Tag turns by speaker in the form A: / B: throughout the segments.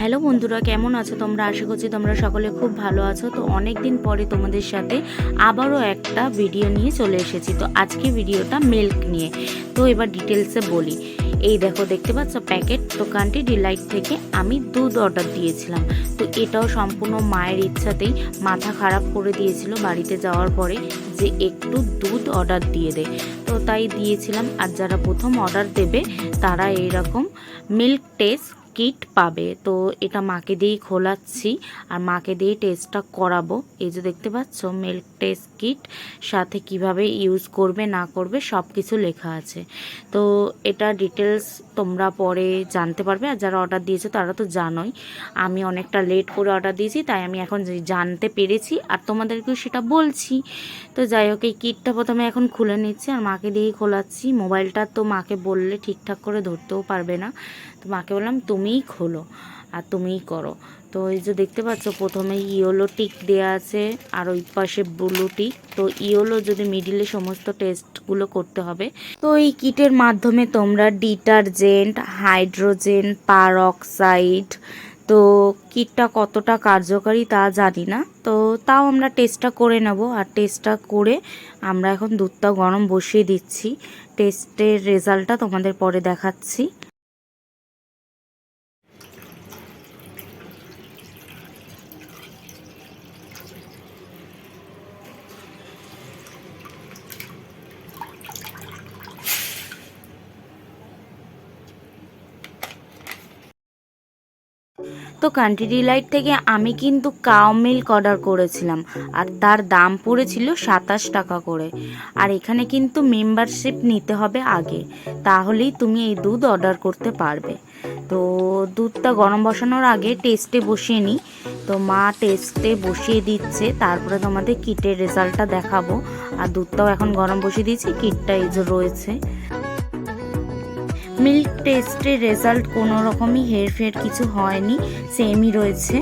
A: Hello বন্ধুরা, কেমন আছো তোমরা? আশা করছি তোমরা সকলে খুব ভালো আছো। তো অনেক দিন পরে তোমাদের সাথে আবারও একটা ভিডিও নিয়ে চলে এসেছি। তো আজকে ভিডিওটা মিল্ক নিয়ে। তো এবার ডিটেলসে বলি। এই দেখো, দেখতে পাচ্ছ? প্যাকেট দোকানটি ডিলাইট থেকে আমি দুধ অর্ডার দিয়েছিলাম। তো এটাও সম্পূর্ণ মায়ের ইচ্ছাতেই মাথা খারাপ করে দিয়েছিল বাড়িতে যাওয়ার পরে যে একটু দুধ অর্ডার দিয়ে দেয় তো তাই দিয়েছিলাম। আর যারা প্রথম অর্ডার দেবে, তারা এইরকম মিল্ক টেস্ট কিট পাবে। তো এটা মাকে দিয়েই খোলাচ্ছি। আর মাকে দিয়েই টেস্টটা করাবো। এই যে দেখতে পাচ্ছ মিল্ক টেস্ট কিট সাথে কীভাবে ইউজ করবে, না করবে সব কিছু লেখা আছে। তো এটা ডিটেলস তোমরা পরে জানতে পারবে। আর যারা অর্ডার দিয়েছে, তারা তো জানোই। আমি অনেকটা লেট করে অর্ডার দিয়েছি, তাই আমি এখন জানতে পেরেছি। আর তোমাদেরকেও সেটা বলছি। তো যাই হোক, এই কিটটা প্রথমে এখন খুলে নিচ্ছি। আর মাকে দিয়েই খোলাচ্ছি। মোবাইলটা তো মাকে বললে ঠিকঠাক করে ধরতেও পারবে না। তো মাকে বললাম তুমিই খোলো আর তুমিই করো। তো এই যে দেখতে পাচ্ছ, প্রথমে ইয়োলো টিক দেওয়া আছে আর ওই পাশে ব্লু টিক। তো ইয়োলো যদি মিডিলে সমস্ত টেস্টগুলো করতে হবে। তো এই কিটের মাধ্যমে তোমরা ডিটারজেন্ট, হাইড্রোজেন পারঅক্সাইড তো কিটটা কতটা কার্যকারী তা জানি না। তো তাও আমরা টেস্টটা করে নেব আর টেস্টটা করে আমরা এখন দুধটা গরম বসিয়ে দিচ্ছি। টেস্টের রেজাল্টটা তোমাদের পরে দেখাচ্ছি। তো কান্ট্রি ডিলাইট থেকে আমি কিন্তু কাউ মিল্ক অর্ডার করেছিলাম। আর তার দাম পড়েছিল সাতাশ টাকা করে। আর এখানে কিন্তু মেম্বারশিপ নিতে হবে আগে। তাহলেই তুমি এই দুধ অর্ডার করতে পারবে। তো দুধটা গরম বসানোর আগে টেস্টে বসিয়ে নিই। তো মা টেস্টে বসিয়ে দিচ্ছে। তারপরে তোমাদের কিটের রেজাল্টটা দেখাবো। আর দুধটাও এখন গরম বসিয়ে দিয়েছি। কিটটা এই যে রয়েছে। মিল্ক টেস্টের রেজাল্ট কোনো রকমই হেরফের কিছু হয়নি, সেমই রয়েছে।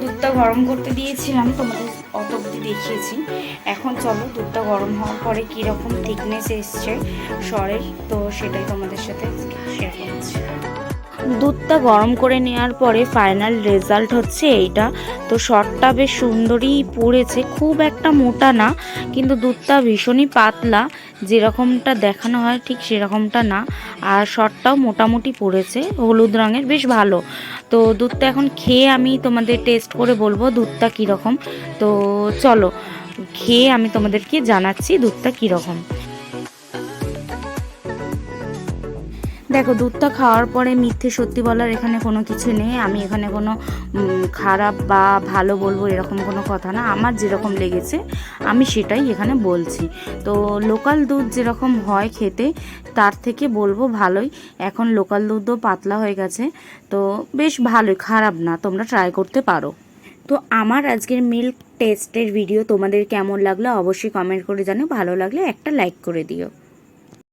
A: দুধটা গরম করতে দিয়েছিলাম, তোমাদের অত অব্দি দেখিয়েছি। এখন চলো, দুধটা গরম হওয়ার পরে কীরকম থিকনেস এসছে স্বরের তো সেটাই তোমাদের সাথে দুধটা গরম করে নেওয়ার পরে ফাইনাল রেজাল্ট হচ্ছে এইটা। তো শটটা বেশ সুন্দরই পড়েছে, খুব একটা মোটা না, কিন্তু দুধটা ভীষণই পাতলা, যেরকমটা দেখানো হয় ঠিক সেরকমটা না। আর শটটাও মোটামুটি পড়েছে, হলুদ রঙের বেশ ভালো। তো দুধটা এখন খেয়ে আমি তোমাদের টেস্ট করে বলব দুধটা কীরকম। তো চলো, খেয়ে আমি তোমাদেরকে জানাচ্ছি দুধটা কীরকম। দেখো, দুধটা খাওয়ার পরে মিথ্যে সত্যি বলার এখানে কোনো কিছু নেই। আমি এখানে কোনো খারাপ বা ভালো বলব এরকম কোনো কথা না। আমার যেরকম লেগেছে, আমি সেটাই এখানে বলছি। তো লোকাল দুধ যেরকম হয় খেতে, তার থেকে বলব ভালোই। এখন লোকাল দুধও পাতলা হয়ে গেছে, তো বেশ ভালোই। খারাপ না, তোমরা ট্রাই করতে পারো। তো আমার আজকের মিল্ক টেস্টের ভিডিও তোমাদের কেমন লাগল অবশ্যই কমেন্ট করে জানো ভালো লাগলে একটা লাইক করে দিও।